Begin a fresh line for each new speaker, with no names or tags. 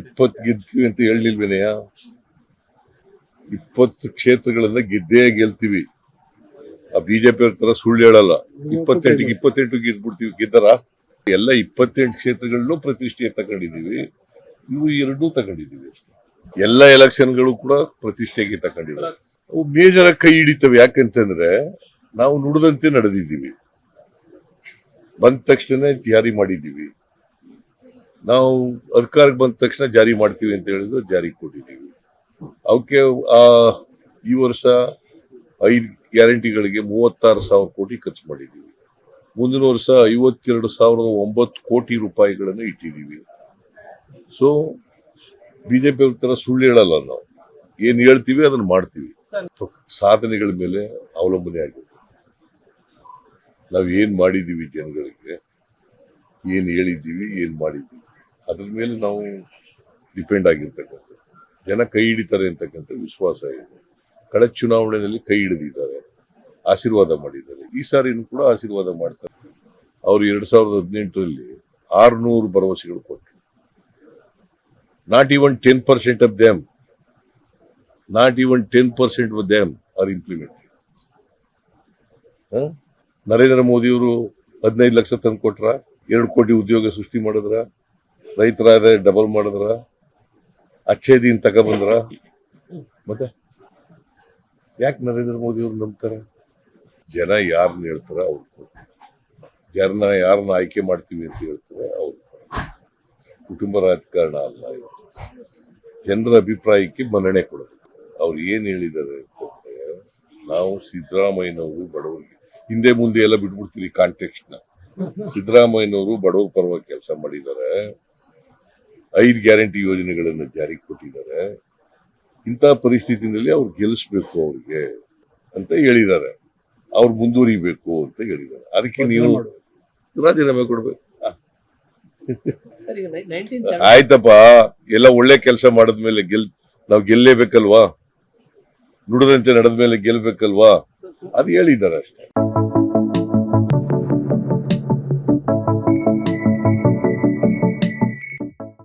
ಇಪ್ಪತ್ತು ಗೆಲ್ತೀವಿ ಅಂತ ಹೇಳಿಲ್ವೇನೆಯ ಇಪ್ಪತ್ತು ಕ್ಷೇತ್ರಗಳನ್ನ ಗೆದ್ದೇ ಗೆಲ್ತೀವಿ. ಆ ಬಿಜೆಪಿ ಅವ್ರ ತರ ಸುಳ್ಳು ಹೇಳಲ್ಲ. ಇಪ್ಪತ್ತೆಂಟಿಗೆ ಇಪ್ಪತ್ತೆಂಟು ಗೆದ್ಬಿಡ್ತೀವಿ. ಗೆದ್ದರ? ಎಲ್ಲ ಇಪ್ಪತ್ತೆಂಟು ಕ್ಷೇತ್ರಗಳನ್ನೂ ಪ್ರತಿಷ್ಠೆ ತಗೊಂಡಿದೀವಿ ಇವು ಎರಡೂ ತಗೊಂಡಿದೀವಿ ಎಲ್ಲ ಎಲೆಕ್ಷನ್ಗಳು ಕೂಡ ಪ್ರತಿಷ್ಠೆಗೆ ತಗೊಂಡಿವೆ. ಅವು ಮೇಜರ ಕೈ ಹಿಡಿತವೆ. ಯಾಕಂತಂದ್ರೆ ನಾವು ನುಡಿದಂತೆ ನಡೆದಿದ್ದೀವಿ. ಬಂದ ತಕ್ಷಣ ಜಾರಿ ಮಾಡಿದ್ದೀವಿ. ನಾವು ಅಧಿಕಾರಕ್ಕೆ ಬಂದ ತಕ್ಷಣ ಜಾರಿ ಮಾಡ್ತೀವಿ ಅಂತ ಹೇಳಿದ್ರು, ಜಾರಿ ಕೊಟ್ಟಿದ್ದೀವಿ. ಅವಕ್ಕೆ, ಆ, ಈ ವರ್ಷ ಐದು ಗ್ಯಾರಂಟಿಗಳಿಗೆ ಮೂವತ್ತಾರು ಸಾವಿರ ಕೋಟಿ ಖರ್ಚು ಮಾಡಿದ್ದೀವಿ. ಮುಂದಿನ ವರ್ಷ ಐವತ್ತೆರಡು ಸಾವಿರದ ಒಂಬತ್ತು ಕೋಟಿ ರೂಪಾಯಿಗಳನ್ನು ಇಟ್ಟಿದ್ದೀವಿ. ಸೊ ಬಿಜೆಪಿ ಥರ ಸುಳ್ಳು ಹೇಳಲ್ಲ ನಾವು. ಏನು ಹೇಳ್ತೀವಿ ಅದನ್ನು ಮಾಡ್ತೀವಿ. ಸಾಧನೆಗಳ ಮೇಲೆ ಅವಲಂಬನೆ ಆಗಿದೆ. ನಾವು ಏನು ಮಾಡಿದ್ದೀವಿ ಜನಗಳಿಗೆ, ಏನು ಹೇಳಿದ್ದೀವಿ, ಏನು ಮಾಡಿದ್ದೀವಿ. ಅದ್ರ ಮೇಲೆ ನಾವು ಡಿಪೆಂಡ್ ಆಗಿರ್ತಕ್ಕಂಥ ಜನ ಕೈ ಹಿಡಿತಾರೆ ಅಂತಕ್ಕಂಥ ವಿಶ್ವಾಸ ಇದೆ. ಕಳೆ ಚುನಾವಣೆಯಲ್ಲಿ ಕೈ ಹಿಡಿದಿದ್ದಾರೆ. ಆಶೀರ್ವಾದ ಮಾಡಿದ್ದಾರೆ. ಈ ಸಾರಿನೂ ಕೂಡ ಆಶೀರ್ವಾದ ಮಾಡ್ತಾರೆ. ಅವರು ಎರಡ್ ಸಾವಿರದ ಹದಿನೆಂಟರಲ್ಲಿ ಆರ್ನೂರು ಭರವಸೆಗಳು ಕೊಟ್ಟರು not even ten percent of them not even ten percent of them are implement Narendra ಮೋದಿಯವರು ಹದಿನೈದು ಲಕ್ಷ ತಂದು ಕೊಟ್ರ? ಎರಡು ಕೋಟಿ ಉದ್ಯೋಗ ಸೃಷ್ಟಿ ಮಾಡಿದ್ರ? ರೈತರ ಡಬಲ್ ಮಾಡಿದ್ರ ಅಚ್ಚೇದಿನ್ ತಗೊಬಂದ್ರ, ಮತ್ತೆ? ಯಾಕೆ ನರೇಂದ್ರ ಮೋದಿ ಅವ್ರು ನಂಬ್ತಾರೆ? ಜನ ಯಾರನ್ನ ಹೇಳ್ತಾರ ಅವ್ರು. ಜನ ಯಾರನ್ನ ಆಯ್ಕೆ ಮಾಡ್ತೀವಿ ಅಂತ ಹೇಳ್ತಾರೆ ಅವ್ರು ಕುಟುಂಬ ರಾಜಕಾರಣ ಅಲ್ಲ ಜನರ ಅಭಿಪ್ರಾಯಕ್ಕೆ ಮನ್ನಣೆ ಕೊಡಬೇಕು ಅವ್ರು ಏನು ಹೇಳಿದ್ದಾರೆ ಅಂತಂದ್ರೆ, ನಾವು ಸಿದ್ದರಾಮಯ್ಯನವರು ಬಡವರಿಗೆ, ಹಿಂದೆ ಮುಂದೆ ಎಲ್ಲ ಬಿಟ್ಬಿಡ್ತೀವಿ ಕಾಂಟೆಕ್ಸ್ಟ್ನ. ಸಿದ್ದರಾಮಯ್ಯನವರು ಬಡವರ ಪರವಾಗಿ ಕೆಲಸ ಮಾಡಿದ್ದಾರೆ ಐದು ಗ್ಯಾರಂಟಿ ಯೋಜನೆಗಳನ್ನು ಜಾರಿಗೆ ಕೊಟ್ಟಿದ್ದಾರೆ. ಇಂಥ ಪರಿಸ್ಥಿತಿನಲ್ಲಿ ಅವ್ರು ಗೆಲ್ಲಿಸ್ಬೇಕು ಅವ್ರಿಗೆ ಅಂತ ಹೇಳಿದ್ದಾರೆ. ಅವ್ರು ಮುಂದುವರಿಬೇಕು ಅಂತ ಹೇಳಿದ್ದಾರೆ. ಅದಕ್ಕೆ ನೀವು ರಾಜೀನಾಮೆ ಕೊಡ್ಬೇಕು. ಆಯ್ತಪ್ಪ. ಎಲ್ಲ ಒಳ್ಳೆ ಕೆಲಸ ಮಾಡಿದ್ಮೇಲೆ ಗೆಲ್ ನಾವು ಗೆಲ್ಲೇಬೇಕಲ್ವಾ? ನುಡಿದಂತೆ ನಡೆದ್ಮೇಲೆ ಗೆಲ್ಬೇಕಲ್ವಾ? ಅದು ಹೇಳಿದ್ದಾರೆ ಅಷ್ಟೇ.